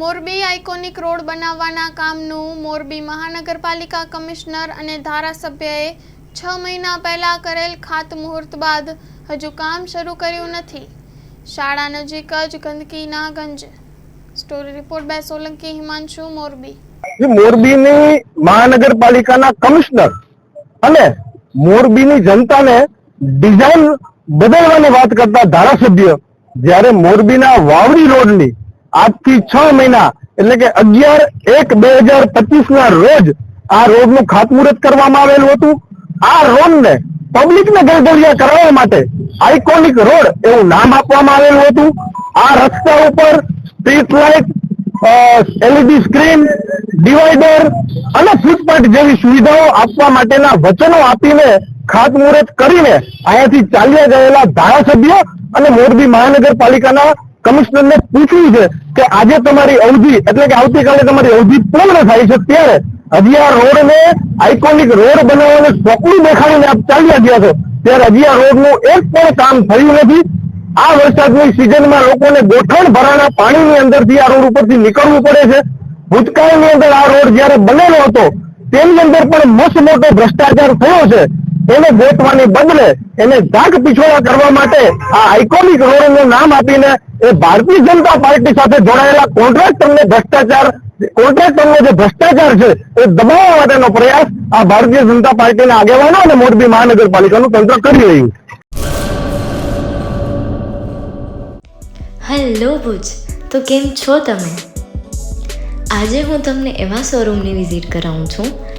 Morbi iconic road બનાવવાના કામનું મોરબી મહાનગરપાલિકા કમિશનર અને ધારાસભ્યએ છ મહિના પહેલા કરેલ ખાતમુહૂર્ત બાદ હજુ કામ શરૂ કર્યું નથી. શાળા નજીક જ ગંદકીના ગંજ. Story report by Solanki Himanshu, Morbi. મોરબીની મહાનગરપાલિકાના કમિશનર અને મોરબીની જનતાને ડિઝાઇન બદલવાની વાત કરતા ધારાસભ્ય જ્યારે મોરબીના વાવડી રોડની આજથી છ મહિના, એટલે કે અગિયાર એક બે હજાર પચીસ ના રોજ આ રોડનું ખાતમુહૂર્ત કરવામાં આવેલું હતું. આ રોડ ને પબ્લિક ને ગરગરિયા કરાવવા માટે આઇકોનિક રોડ એવું નામ આપવામાં આવેલું હતું. આ રસ્તા ઉપર street light LED screen divider અને ફૂટપાથ જેવી સુવિધાઓ આપવા માટેના વચનો આપીને ખાતમુહૂર્ત કરીને અહીંયાથી ચાલ્યા ગયેલા ધારાસભ્ય અને મોરબી મહાનગરપાલિકાના કમિશનરને પૂછ્યું છે કે આજે તમારી અવધિ એટલે કે આવતીકાલે તમારી અવધિ પૂર્ણ થાય છે ત્યારે હજી આ રોડને આઇકોનિક રોડ બનાવવાને સ્વપ્ન દેખાડીને આપ ચાલ્યા ગયા છો, ત્યારે હજી આ રોડનું એક પણ કામ થયું નથી. આ વરસાદની સિઝનમાં લોકોને ગોઠણ ભરાના પાણીની અંદરથી આ રોડ ઉપરથી નીકળવું પડે છે. ભૂતકાળની અંદર આ રોડ જ્યારે બનેલો હતો, તેની અંદર પણ મસ્ત મોટો ભ્રષ્ટાચાર થયો છે. એને ગોતવાની બદલે એને ઝાક પીછોડા કરવા માટે આ આઇકોનિક રોડનું નામ આપીને એ ભારતીય જનતા પાર્ટી સાથે જોડાયેલા કોન્ટ્રાક્ટરને ભ્રષ્ટાચાર કોન્ટ્રાક્ટરનો જે ભ્રષ્ટાચાર છે, એ દબાવવા માટેનો પ્રયાસ આ ભારતીય જનતા પાર્ટીના આગેવાનો અને મોરબી મહાનગરપાલિકાનું તંત્ર કરી રહ્યું હેલો ભુજ, તો કેમ છો તમે? આજે હું તમને એવા શોરૂમની વિઝિટ કરાવું છું